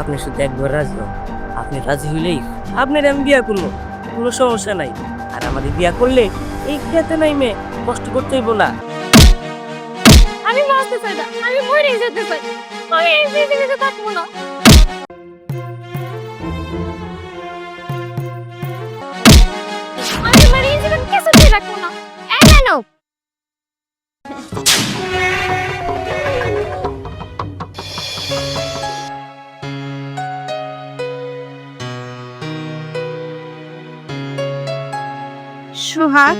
আপনি শুধু একবার রাজি হন। আপনি রাজি হইলেই আপনার আমি বিয়া করব। কোনো সমস্যা নাই। আর আমাদের বিয়া করলে এই খেতে নাই মেয়ে কষ্ট করতে হইব না। আমি বাঁচতে চাই না। আমি মরে যেতে চাই। আমি এই থাকব না। আমি রাখব না। সোহাগ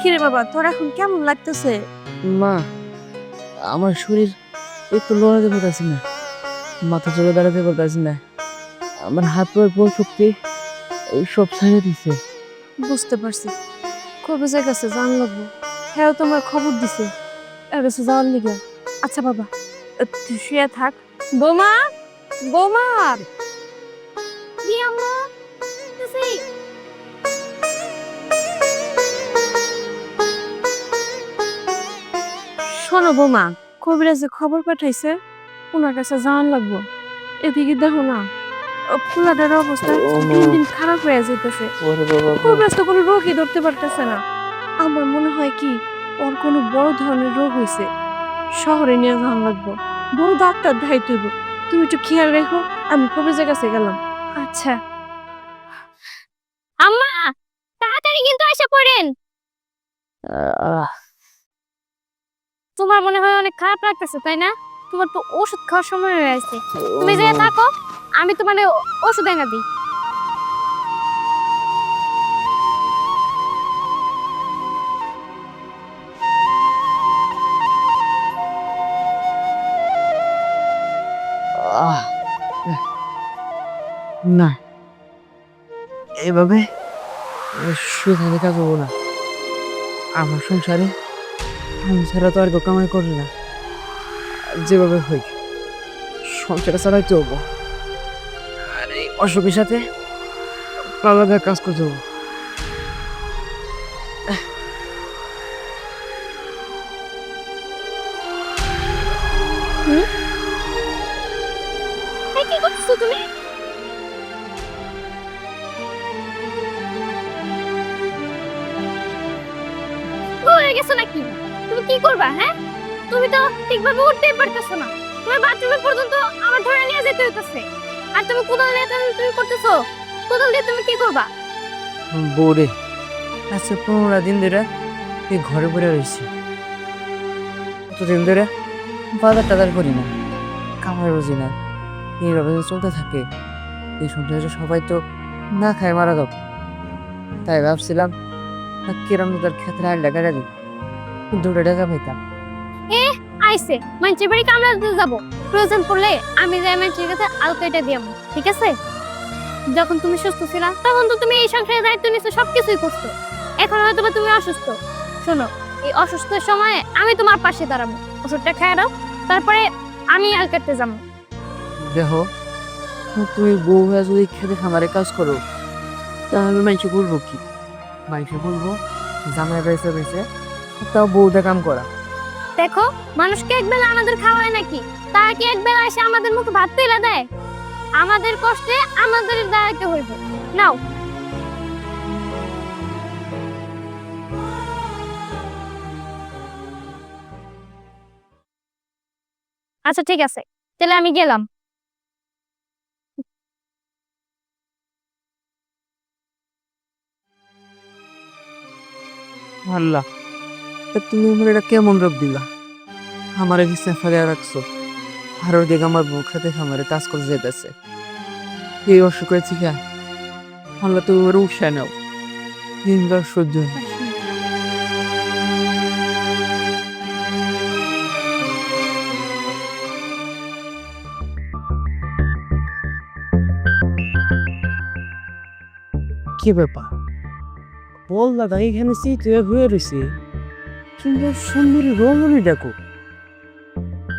কিরে বাবা তোর এখন কেমন লাগতেছে? মা আমার শরীর একটু লড়াতে পারতাছি না। মাথা চলে দাঁড়াতে পারতাছি না। আমার হাত পায়ের বল শক্তি সব ছেড়ে দিছে। বুঝতে পারছি। কবে যে গেছে জান লাগবো হ্যাঁ তোমার খবর দিছে। এর কাছে যাওয়ার লিগে। আচ্ছা বাবা তুই শুয়ে থাক। বৌমা বৌমা! শোনো বৌমা কবিরাজে খবর পাঠাইছে ওনার কাছে যাওয়ার লাগবো। এদিকে দেখো না ফুলাটার অবস্থা দিন দিন খারাপ হয়ে বাবা কবিরাজ তো কোনো রোগই ধরতে পারতেছে না। আমার মনে হয় কি ওর কোনো বড় ধরনের রোগ হয়েছে শহরে নিয়ে যাওয়া লাগবো। বড় ডাক্তার হইব। তুমি একটু খেয়াল রেখো আমি কবিরাজের কাছে গেলাম। আচ্ছা। আম্মা তাড়াতাড়ি কিন্তু এসে পড়েন। আহ, তোমার মনে হয় অনেক খারাপ লাগতেছে, তাই না? তোমার তো ওষুধ খাওয়ার সময় হয়ে আছে তুমি যে থাকো, আমি তোমার ওষুধ এনে দিই। না। এভাবে থাকলে কাজ না। আমার সংসারে ছাড়া তো আর কেউ কামাই করি না। যেভাবে হই সংসারে চালাইতে হব আর এই অসুখের সাথে আলাদা কাজ করতে হব নিয়ে আর তুমি কোদাল নিয়ে তুমি- তুমি করতেছো? কোদাল দিয়ে তুমি কি করবা? বৌরে আচ্ছা পনেরো দিন ধরে এই ঘরে পড়ে রয়েছি। কতদিন ধরে বাজার টাজার করি না কামাই রোজি না এইভাবে যদি চলতে থাকে এই সংসারে সবাই তো না খায় মারা যাবে। তাই ভাবছিলাম কিরম তার ক্ষেত্রে আর লেখা যাবে। দুটো টাকা পাইতাম। আইসে মানচির বাড়ি কামলা দিতে যাব। প্রয়োজন পড়লে আমি যাই মানচির কাছে আলতো এটা দিয়ে ঠিক আছে? যখন তুমি সুস্থ ছিলা, তখন তো তুমি এই সংসারের দায়িত্ব নিছো, সবকিছুই করছ। এখন হয়তো বা তুমি অসুস্থ। শোনো, এই অসুস্থের সময় আমি তোমার পাশে দাঁড়াবো। ওষুধটা খেয়ে দাও, তারপরে আমি আল কাটতে যাব। দেখো, তুমি বউ হয়ে যদি খেতে খামারে কাজ করো, তাহলে মাইসে বলব কি? মাইসে বলব, জামাই বেসে বেসে তাও বউটা কাম করা। দেখো, মানুষকে একবেলা আমাদের খাওয়ায় নাকি? তারা কি একবেলা এসে আমাদের মুখে ভাত তুলে দেয়? আমাদের কষ্টে আমাদের দাঁড়াতে হইব। নাও। আচ্ছা ঠিক আছে। তাহলে আমি গেলাম। আল্লাহ তুমি আমার এটা কেমন রোগ দিলা? আমার কিছু ফেলে রাখছো। আর ওদিকে আমার বউ খেতে খামারে কাজ করে যেতেছে। এই অসুখ হয়েছি কে আল্লাহ তুমি আমার উৎসাহ নাও। দিনকার সহ্য কি ব্যাপার? বল দাদা, এখানে সিটে হয়ে রয়েছে। কিন্তু সুন্দরী রমণী দেখো।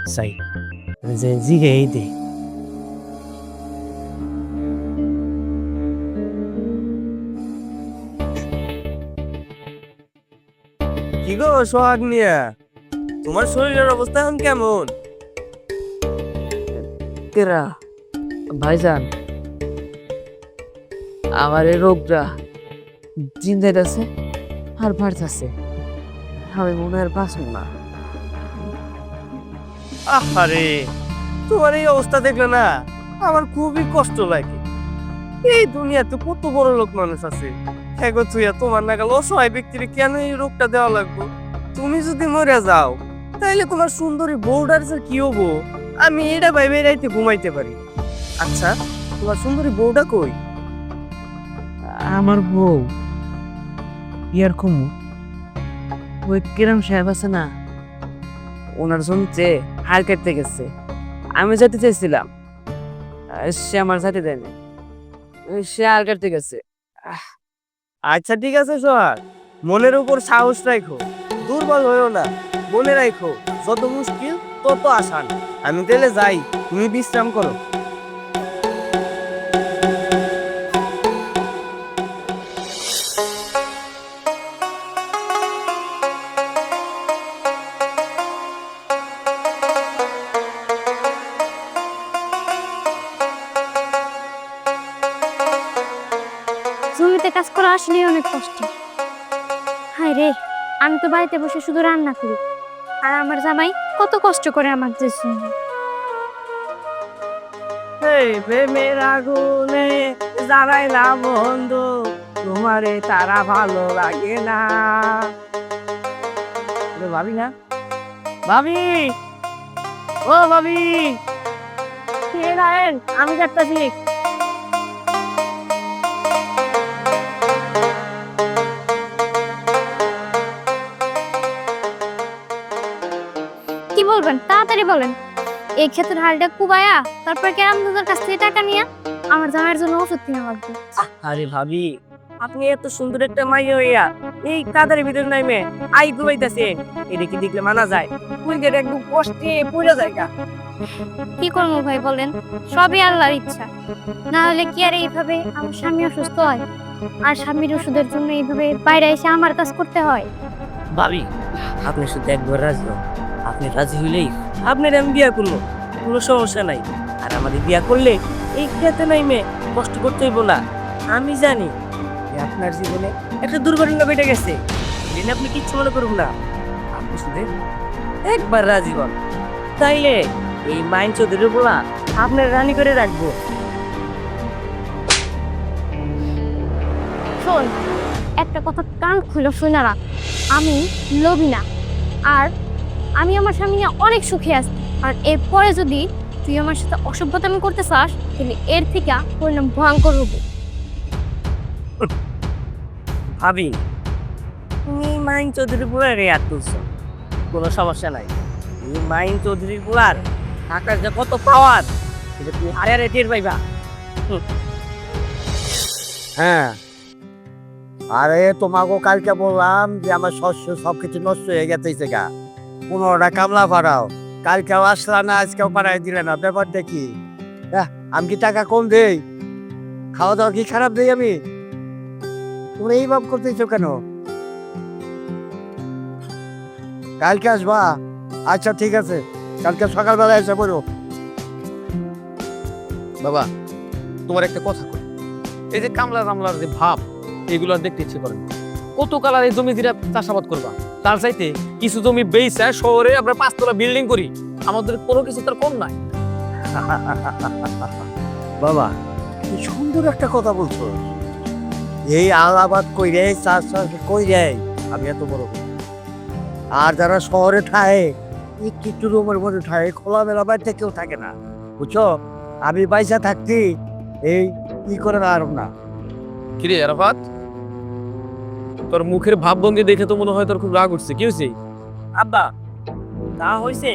সাই যে জিগে এই দে কি গো সোহাগ নিয়ে তোমার শরীরের অবস্থা এখন কেমন কেরা ভাইজান আমার এই রোগটা দিন যাইতেছে আর বাড়তেছে আমি মনে হয় বাঁচব না আরে তোমার এই অবস্থা দেখলে না আমার খুবই কষ্ট লাগে। এই দুনিয়াতে কত বড় লোক মানুষ আছে। হ্যাগো তুইয়া, তোমার নাগাল অসহায় ব্যক্তির কেন এই রোগটা দেওয়া লাগবে? তুমি যদি মরে যাও তাহলে তোমার সুন্দরী বউটার যে কি হব? আমি এটা ভাইবে রাইতে ঘুমাইতে পারি। আচ্ছা তোমার সুন্দরী বউটা কই? আমার বউ, ইয়ার কমু। ওই কিরম সাহেব আছে না, ওনার শুনছে হার কাটতে গেছে। আমি যেতে চাইছিলাম সে আমার সাথে দেয়নি। সে হার কাটতে গেছে। আচ্ছা ঠিক আছে, সোহাগ। মনের উপর সাহস রাখো দুর্বল হয়েও না। মনে রাখো যত মুশকিল তত আসান। আমি তাহলে যাই। তুমি বিশ্রাম করো। তো বাড়িতে বসে শুধু রান্না করি। আর আমার জামাই কত কষ্ট করে আমার জন্য এই প্রেমের আগুনে জানাই বন্ধু, তোমারে তারা ভালো লাগে না। ভাবি না? ভাবি! ও ভাবি! আমি যাচ্ছি। তাড়াতাড়ি বলেন। এই ক্ষেতের হালটা কুবায়া তারপর কেরাম দাদার কাছ থেকে টাকা নিয়ে আমার জামাইয়ের জন্য ওষুধ কিনে লাগবে। আরে ভাবি আপনি এত সুন্দর একটা মাই হইয়া এই কাদার ভিতর নাইমে আই ঘুমাইতেছে। এটা কি দেখলে মানা যায়? কুইকেট একদম কষ্টে পড়ে যায় গা। কি করব ভাই বলেন? সবই আল্লাহর ইচ্ছা। না হলে কি আর এইভাবে আমার স্বামী অসুস্থ হয়? আর স্বামীর ওষুধের জন্য এইভাবে বাইরে এসে আমার কাজ করতে হয়? ভাবি আপনি শুধু একবার রাজি হন। আপনি রাজি হইলেই আপনার আমি বিয়া করব। কোনো সমস্যা নাই। আর আমাদের বিয়া করলে এই খেতে নাই মেয়ে কষ্ট করতে হইব না। আমি জানি যে আপনার জীবনে একটা দুর্ঘটনা ঘটে গেছে। এটা আপনি কিচ্ছু মনে করুন না। আপনি শুধু একবার রাজি হন। তাইলে এই মাইন চৌধুরীর বলা আপনার রানী করে রাখব। শোন, একটা কথা কান খুলে শুনে রাখ। আমি লোভী না। আর আমি আমার স্বামী নিয়ে অনেক সুখে আছি। আর এরপরে যদি তুই আমার সাথে অসভ্যতামি করতে চাস তাহলে এর থেকে পরিণাম ভয়ঙ্কর হবে। ভাবি তুমি মাইন চৌধুরী বুড়ার রেয়ার তুলছো। কোনো সমস্যা নাই। এই মাইন চৌধুরী বুড়ার টাকার যে কত পাওয়ার সেটা তুমি হারে হারে টের পাইবা। হ্যাঁ। আরে তোমাকে কালকে বললাম যে আমার শস্য সবকিছু নষ্ট হয়ে গেছে গা পনেরোটা কামলা পাড়াও কালকেও আসলা না, আজকেও পাড়াই দিলে না, ব্যাপারটা কি হ্যাঁ আমি কি টাকা কম দেই? খাওয়া দাওয়া কি খারাপ দেই আমি? তোমরা এই ভাব করতেছো কেন? কালকে আসবা? আচ্ছা ঠিক আছে। কালকে সকালবেলা এসে পড়ো। বাবা, তোমার একটা কথা কই। এই যে কামলা রামলার যে ভাব, এগুলো দেখতে ইচ্ছে করে কত কালার এই জমি দিরা চাষাবাদ করবা? তার চাইতে কিছু জমি বেইছে শহরে আমরা পাঁচতলা বিল্ডিং করি। আমাদের কোনো কিছু তার কম নাই। বাবা কি সুন্দর একটা কথা বলছো। এই আলাবাদ কই রে চাষ চাষ কই রে আমি এত বড় আর যারা শহরে ঠায় একটু একটু রুমের মধ্যে ঠায় খোলামেলা বাড়িতে কেউ থাকে না। বুঝছ? আমি বাইসা থাকতি এই কি করে না আর না। কিরে আরাফাত? তোর মুখের ভাবভঙ্গি দেখে তো মনে হয় তোর খুব রাগ উঠছে। কি হয়েছে? আব্বা তা হইছে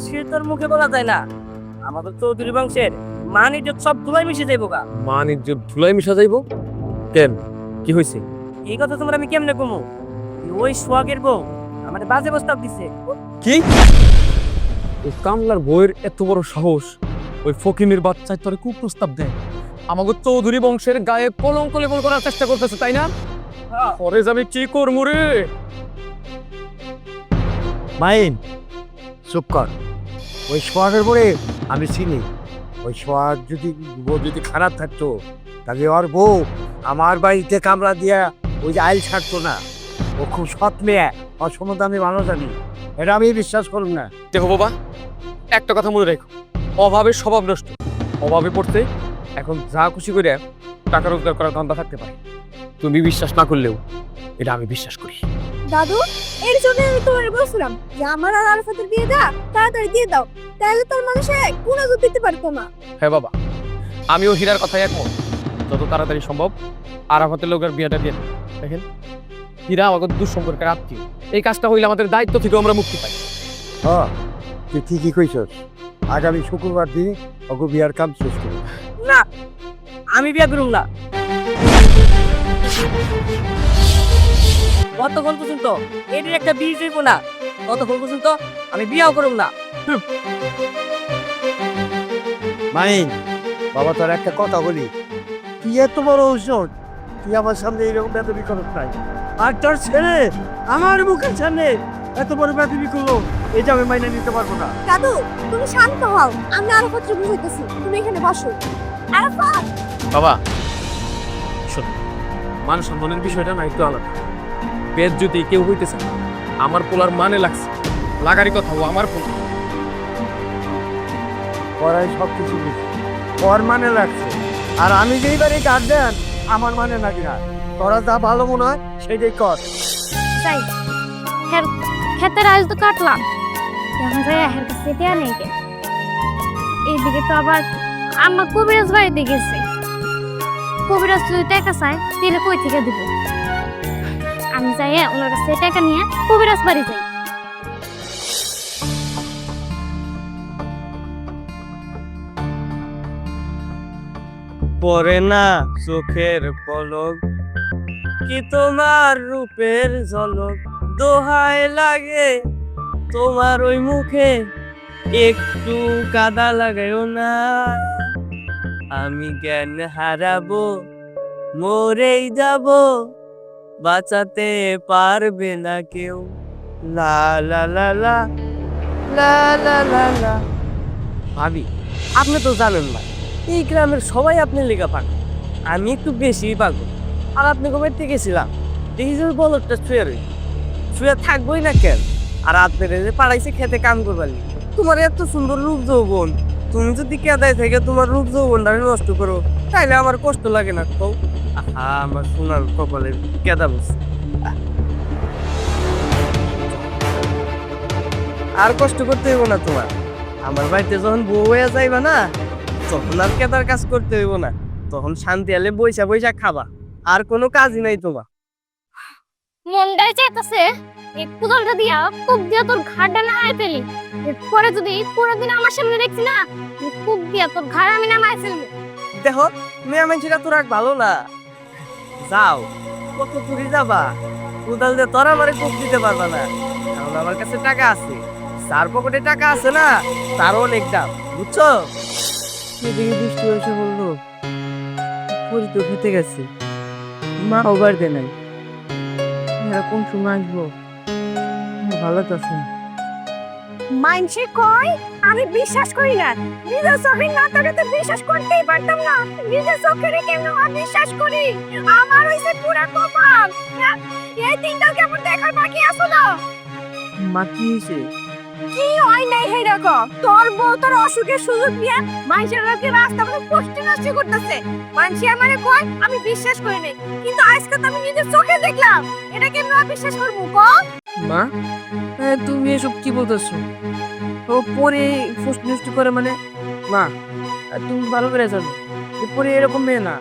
সে তোর মুখে বলা যায় না। আমাদের চৌধুরী বংশের মান ইজ্জত সব ধুলাই মিশে যাইব গা। মান ইজ্জত ধুলাই মিশা যাইব? কেন? কি হয়েছে? এই কথা তোমরা আমি কেমনে কমু? ওই সোহাগের বউ আমার বাজে প্রস্তাব দিছে। কি? ওই কামলার বইয়ের এত বড় সাহস ওই ফকিনের বাচ্চায় তোর কুপ্রস্তাব দেয়। আমাকে চৌধুরী বংশের গায়ে কলঙ্ক লেপন করার চেষ্টা করতেছে তাই না? পরে আমি কি করব রে? মাইন চুপ কর। ওই সোহাগের পরে আমি চিনি। ওই সোয়ার যদি বউ যদি খারাপ থাকতো তাহলে ওর বউ আমার বাড়িতে কামড়া দিয়া ওই যে আইল ছাড়তো না। ও খুব সৎ মেয়ে সম্বন্ধে আমি। ভালো জানি এটা আমি বিশ্বাস করুন না। দেখো বাবা একটা কথা মনে রেখো। অভাবের স্বভাব নষ্ট। অভাবে পড়তে এখন যা খুশি করে টাকা রোজগার করার ধান্দা থাকতে পারে। তুমি বিশ্বাস না করলেও এটা আমি বিশ্বাস করি। দাদু এর জন্য আমি তোমার বলছিলাম যে আমার আর আরাফাতের বিয়ে দা তাড়াতাড়ি দিয়ে দাও। তাহলে তোর মানুষে কোনো দুধ দিতে পারতো না। হ্যাঁ বাবা আমিও হীরার কথাই একমত। যত তাড়াতাড়ি সম্ভব আরাফাতের লোকের বিয়েটা দিয়ে। দেখেন হীরা আমাকে দুঃসম্পর্কের আত্মীয়। এই কাজটা হইলে আমাদের দায়িত্ব থেকে আমরা মুক্তি পাই। হ্যাঁ তুই ঠিকই কইছস। আগামী শুক্রবার দিন ওকে বিয়ার কাম শেষ করি। না আমি বিয়া করুম না। কতক্ষণ পর্যন্ত এটির একটা বিয়ে যাইব না। কতক্ষণ পর্যন্ত আমি বিয়াও করুম না। মাইন বাবা তোর একটা কথা বলি। তুই এত বড় ঔষধ তুই আমার সামনে এরকম বেতবি করত নাই। আর তোর ছেলে আমার মুখের সামনে এত বড় বেতবি করল এটা আমি মাইনে নিতে পারব না। দাদু তুমি শান্ত হও। আমি আরাফাতকে বুঝাইতেছি তুমি এখানে বসো। আরাফাত! বাবা মান সম্মানের বিষয়টা না একটু আলাদা। বেদ যদি কেউ হইতেছে না, আমার পোলার মানে লাগছে। লাগারই কথা ও আমার পোলা। পড়াই সব কিছু ওর মানে লাগছে। আর আমি যেই বাড়ি গার্ডেন আমার মানে নাকি না? তোরা যা ভালো মনে হয় সেটাই কর। হের ক্ষেতের আজ তো কাটলাম। এখন যাই হের কাছে দেয়া নেই কে? এইদিকে তো আবার আমার কবিরাজ বাড়িতে গেছে। কবিরাজ যদি টাকা চায়, তাহলে কই থেকে দিব? আমি যাই ওনার কাছে টাকা নিয়ে কবিরাজ বাড়ি যাই। পরে না চোখের পলক, কি তোমার রূপের ঝলক? দোহায় লাগে তোমার ওই মুখে, একটু কাদা লাগাইও না। আমি জ্ঞান হারাবো, মরেই যাব। বাঁচাতে পারবে না কেউ। লা লা ভাবি, আপনি তো জানেন না, এই গ্রামের সবাই আপনি লেখা পান আমি একটু বেশি পাগল। আর আপনি কবে থেকে গেছিলাম? দেখি যে বলদটা শুয়ে রই শুয়ে থাকবোই না কেন? আর আপনার পাড়াইছে, খেতে কাম করবার। তোমার এত সুন্দর রূপ যৌবন। তুমি যদি কেদায় থেকে তোমার রূপ যৌবনটা নষ্ট করো, তাইলে আমার কষ্ট লাগে না, কও। আহা, আমার সোনার কপালের কেদা বসে। আর কষ্ট করতে হইব না তোমার। আমার বাড়িতে যখন বউ হয়ে যাইবা না, তখন আর কেদার কাজ করতে হইব না। তখন শান্তি আলে বইসা বইসা খাবা। আর কোনো কাজই নাই তোমার। মনটাই চাইতেছে। দিয়া খুব দিয়া তোর ঘাড়টা নামাই ফেলি। পরে যদি কোনোদিন আমার সামনে দেখছি না খুব দিয়া তোর ঘাড় আমি নামাই ফেলব। দেখো মেয়ে তোর আর ভালো না। যাও কত দূরে যাবা? কোদাল দিয়ে তোর আমারে কোপ দিতে পারবা না। কারণ আমার কাছে টাকা আছে। যার পকেটে টাকা আছে না তারও অনেক দাম বুঝছ? এদিকে বৃষ্টি এসে বলল? পরি তো খেতে গেছে। মা ও বাড়িতে নাই। এরা কোন সময় আসব? ভালো আছেন মাইনসে কয় আমি বিশ্বাস করি না। নিজের চোখের না তাকাতে বিশ্বাস করতেই পারতাম না। নিজের চোখের কেমন অবিশ্বাস করি? আমার হইছে পুরা কপাল? এই দিনটা কেমন দেখার বাকি আছে না? মা কি হয়েছে কি হয় নাই হে দেখো? তোর বউ তোর অসুখের সুযোগ নিয়ে মানুষের লোকে রাস্তা মধ্যে পোস্টে নষ্ট করতেছে। মানুষ আমারে কয় আমি বিশ্বাস করি নাই। কিন্তু আজকে তো আমি নিজের চোখে দেখলাম। এটা কেন বিশ্বাস করব ক মা? তুমি এসব কি বলতেছো? ও পরে ফুস নষ্ট করে মানে মা তুমি ভালো করে জানো পরে এরকম মেয়ে না।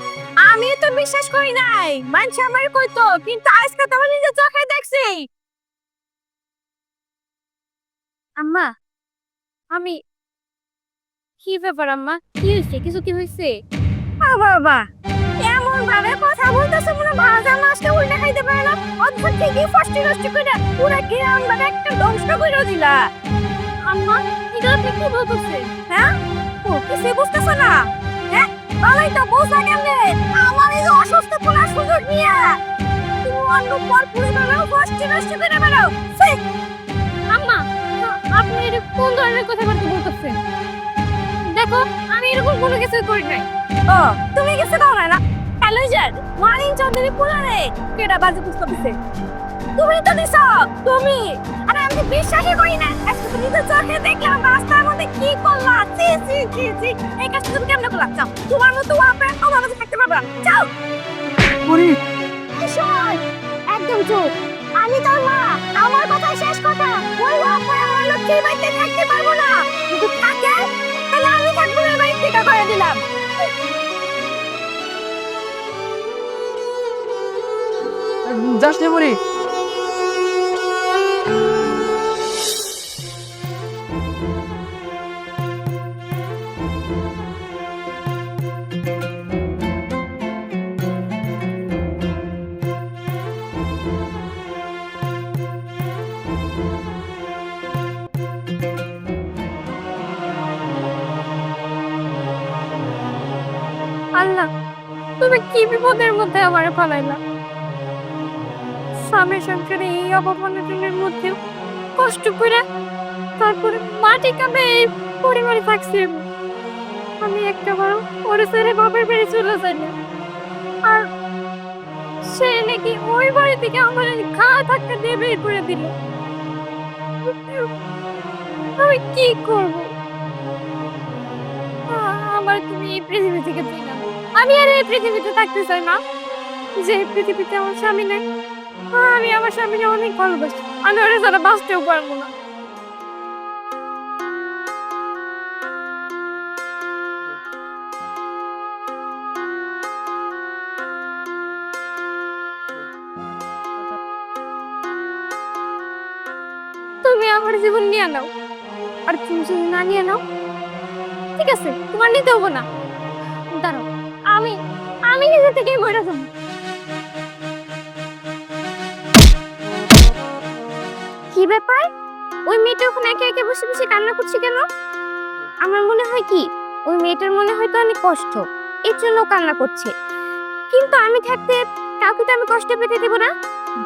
আমি তো বিশ্বাস করি নাই মানুষ আমারে কইতো কিন্তু আজকে তো নিজের চোখে দেখছি। আম্মা আমি কি ব্যাপার আম্মা? কি হয়েছে কিছু কি হয়েছে আ বাবা এমন ভাবে কথা বলতেছে হয় ভাজা মাছটা উল্টে খাইতে পারে না। অদ্ভুত ঠিকই ফষ্টি নষ্টি করে পুরা গ্রাম মানে একটা ধ্বংস করে দিলা। আম্মা, এটা আপনি কি বলতেছেন হ্যাঁ? ও কিছু বুঝতেছ না। হ্যাঁ? ভালোই তো বোঝা কেমনে আমার এই অসুস্থ পোলার সুযোগ নিয়ে তুমি অন্য পর পুরে বেড়াও ফষ্টি নষ্টি করে বেড়াও আম্মা আপনি এটা কোন ধরনের কথাবার্তা বলতেছেন? দেখো আমি এরকম কোনো কিছুই করি নাই। ও তুমি কিছু দাও না না? অ্যালার্জার মারিন চৌধুরী পুলারে কেডা বাজে পুস্তক দিছে? তুমি তো দিছ তুমি। আরে আমি বিশ্বাসই করি না। আজকে তুমি তো চোখে দেখলাম রাস্তার মধ্যে কি করলা? চি চি চি চি এই কাজটা তুমি কেমনে করলা? যাও তোমার মতো আপে আমার কাছে থাকতে পারবে যাও। বুড়ি একদম চুপ। আমি তোর যাস না বুড়ি আল্লাহ তুমি কি বিপদের মধ্যে আমার ফলাইলা? স্বামী সংসারে এই অবমাননের মধ্যে কষ্ট করে তারপরে মাটি কামে এই পরিবারে থাকছি। আমি। একটা বড় ওর ছেড়ে বাপের বাড়ি চলে যাই। আর সে নাকি ওই বাড়ি থেকে আমার খা থাকতে দিয়ে বের করে দিল। আমি কি করব? আমার তুমি এই পৃথিবী থেকে আমি আর এই পৃথিবীতে থাকতে চাই না যে পৃথিবীতে আমার স্বামী নেই আমি আমার স্বামীকে অনেক ভালোবাসি। আমি ওরা ছাড়া বাঁচতেও পারব না। তুমি আমার জীবন নিয়ে নাও। আর তুমি যদি না নিয়ে নাও, ঠিক আছে, তোমার নিতে হব না। দাঁড়াও, আমি আমি নিজে থেকে মরে যাব। কি ব্যাপার? ওই মেয়েটা ওখানে একে একে বসে বসে কান্না করছে কেন? আমার মনে হয় কি, ওই মেয়েটার মনে হয়তো অনেক কষ্ট, এর জন্য কান্না করছে। কিন্তু আমি থাকতে, কাউকে তো আমি কষ্ট পেতে দেবো না।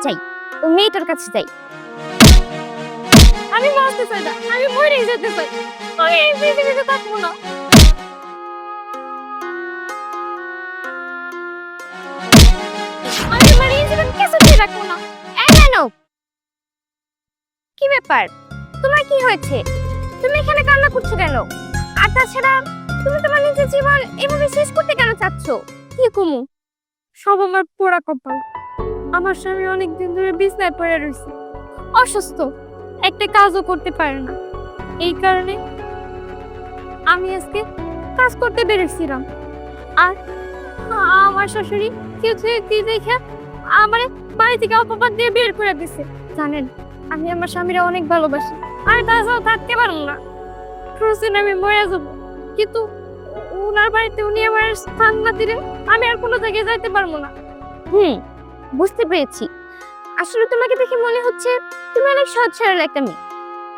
যাই, ওই মেয়েটার কাছে যাই। আমি বাঁচতে চাই না, আমি মরে যেতে চাই। আমি এই পৃথিবীতে থাকব না। ব্যাপার? তোমার কি হয়েছে? তুমি এখানে কান্না করছ কেন? আর তাছাড়া তুমি তোমার নিজের জীবন এভাবে শেষ করতে কেন চাচ্ছ? কি কুমু? সব আমার পোড়া কপাল। আমার স্বামী অনেক দিন ধরে বিছনায় পড়ে রয়েছে। অসুস্থ। একটা কাজও করতে পারে না। এই কারণে আমি আজকে কাজ করতে বেরোছিলাম আর আমার শাশুড়ি কিছু দেখে আমার বাড়ি থেকে অপবাদ দিয়ে বের করে দিছে, জানেন? আমি আমার স্বামীরা অনেক ভালোবাসি। আমি সাথে থাকতে পারব না। আমি মরে যাব। কিন্তু ওনার বাড়িতে উনি আমার স্থান না দিলে আমি আর কোনো জায়গায় যাইতে পারব না। হুম, বুঝতে পেরেছি। আসলে তোমাকে দেখে মনে হচ্ছে তুমি অনেক সহজ সরল একটা মেয়ে।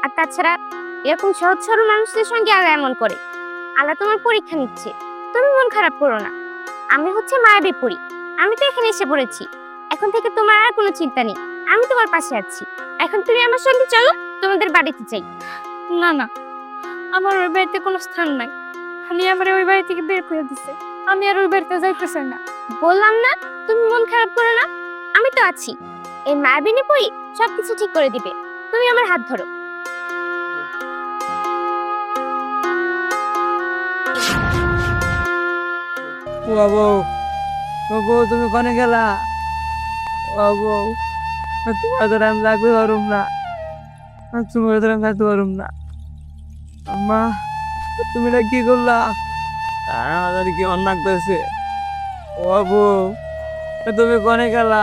আর তাছাড়া এরকম সহজ সরল মানুষদের সঙ্গে আল্লাহ এমন করে। আল্লাহ তোমার পরীক্ষা নিচ্ছে। তুমি মন খারাপ করো না। আমি হচ্ছে মায়াবী পড়ি আমি তো এখানে এসে পড়েছি। এখন থেকে তোমার আর কোনো চিন্তা নেই। আমি তোমার পাশে আছি। এখন তুমি আমার সঙ্গে চলো তোমাদের বাড়িতে যাই। না না আমার ওই বাড়িতে কোনো স্থান নাই। আমি আমার ওই বাড়ি থেকে বের করে দিছে। আমি আর ওই বাড়িতে যাইতে চাই না। বললাম না তুমি মন খারাপ করো না আমি তো আছি। এই মায়াবিনী পরি সবকিছু ঠিক করে দিবে। তুমি আমার হাত ধরো। বাবু বাবু তুমি কোনে গেলা? বাবু তোমার ধরে আমি লাগতে পারুম না। তোমার ধরে আমি থাকতে পারুম না। আম্মা তুমি না কি করলা? আমাদের কি অন্য লাগতেছে বাবু তুমি কোনে গেলা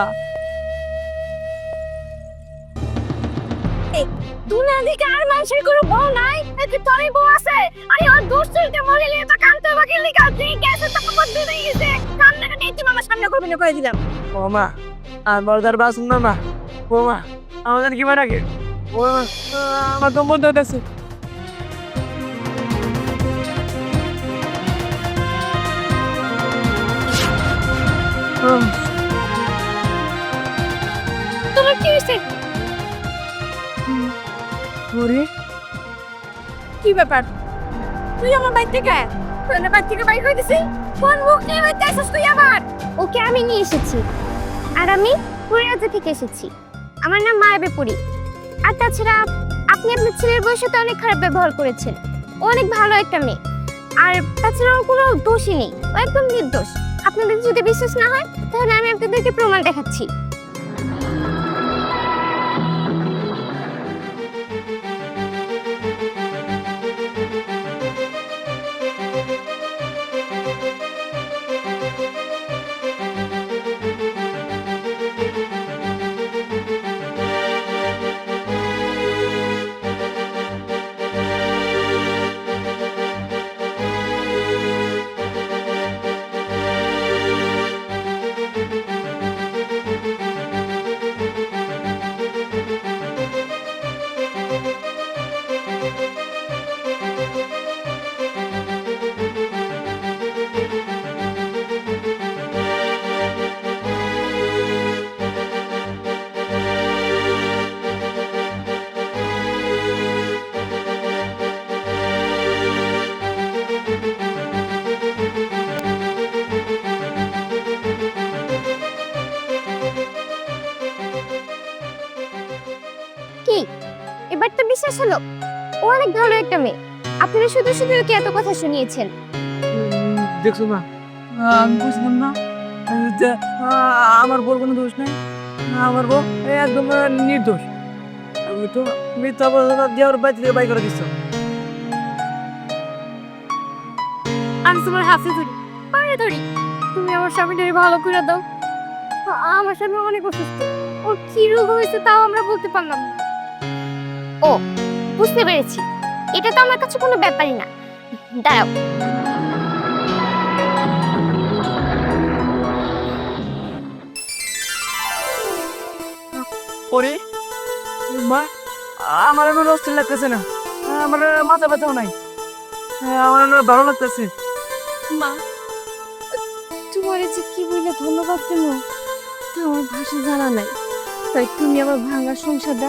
দুনিয়া দিকে আর মানুষের কোনো বউ নাই? এতে তোরই বউ আছে? আরে ওর দুশ্চিন্তা মরে নিয়ে তো কানতে বাকি লিখা? দিয়ে গেছে তো কপট দিয়ে গেছে। কান্নাকাটি তুমি আমার সামনে করবি না করে দিলাম। ও মা আর বড়দার বাসুন না মা। আমাদের কি মারা গে ও মা আমার তো মধ্যে আছে তোমার কি হয়েছে? ওরে। কি ব্যাপার? তুই আমার বাড়ি থেকে তোর বাড়ি থেকে বাইর করে দিছি কোন মুখ নিয়ে বাইতে আসছিস তুই আবার? ওকে আমি নিয়ে এসেছি। আর আমি পুরীরাজ্য থেকে এসেছি। আমার নাম মায়াবে পুরী। আর তাছাড়া আপনি আপনার ছেলের বয়সে তো অনেক খারাপ ব্যবহার করেছেন। অনেক ভালো একটা মেয়ে। আর তাছাড়া কোনো দোষই নেই। ও একদম নির্দোষ। আপনাদের যদি বিশ্বাস না হয়, তাহলে আমি আপনাদেরকে প্রমাণ দেখাচ্ছি। বিশ্বাস হলো ও অনেক ভালো একটা মেয়ে। আপনারা শুধু শুধু ওকে এত কথা শুনিয়েছেন। দেখছ মা আমি বুঝলাম না আমার কোনো দোষ নাই। আমার বউ একদম নির্দোষ। আমি তো দেওয়ার বাড়ি থেকে বাই করে দিচ্ছ। আমি তোমার হাতে ধরি পায়ে ধরি। তুমি আমার স্বামীটারে ভালো করে দাও। আমার স্বামী অনেক অসুস্থ। ওর কি রোগ হয়েছে তাও আমরা বলতে পারলাম না। ও বুঝতে পেরেছি। এটা তো আমার কাছে কোনো ব্যাপারই না। দাঁড়াও। পরে মা আমার এখন অস্থির লাগতেছে না। আমার মাথা ব্যথাও নাই। আমার ভালো লাগতেছে। মা তোমার যে কি বলে ধন্যবাদ দেব তা আমার ভাষা জানা নাই। তাই তুমি আমার ভাঙা সংসারটা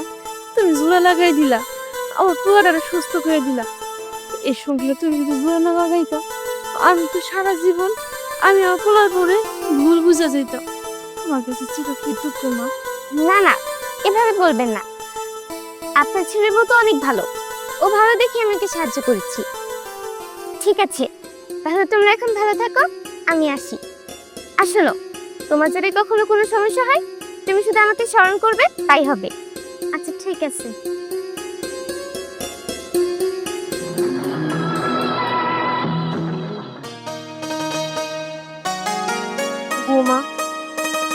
তুমি জোড়া লাগাই দিলা। আমার পুরাটা সুস্থ করে দিলা। এই সংসারে তুমি যদি জোড়া না লাগাইতো, আমি তো সারা জীবন আমি আমার পোলার পরে ভুল বুঝা যেত আমার কাছে চির কৃতজ্ঞ মা। না না, এভাবে বলবেন না। আপনার ছেলের মতো অনেক ভালো। ও ভালো দেখে আমি ওকে সাহায্য করেছি। ঠিক আছে, তাহলে তোমরা এখন ভালো থাকো, আমি আসি। আসলো তোমার যদি কখনো কোনো সমস্যা হয়, তুমি শুধু আমাকে স্মরণ করবে, তাই হবে। আচ্ছা ঠিক আছে। বৌমা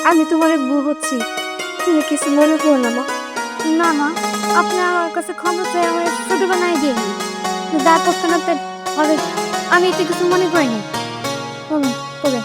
আমি তোমার বউ হচ্ছি। তুমি কিছু মনে করো না মা। না না আপনি আমার কাছে ক্ষমা চাই আমার ছোট বানাই দিয়ে যা করতেন আপনার হবে আমি এতে কিছু মনে করিনি। বলুন তবে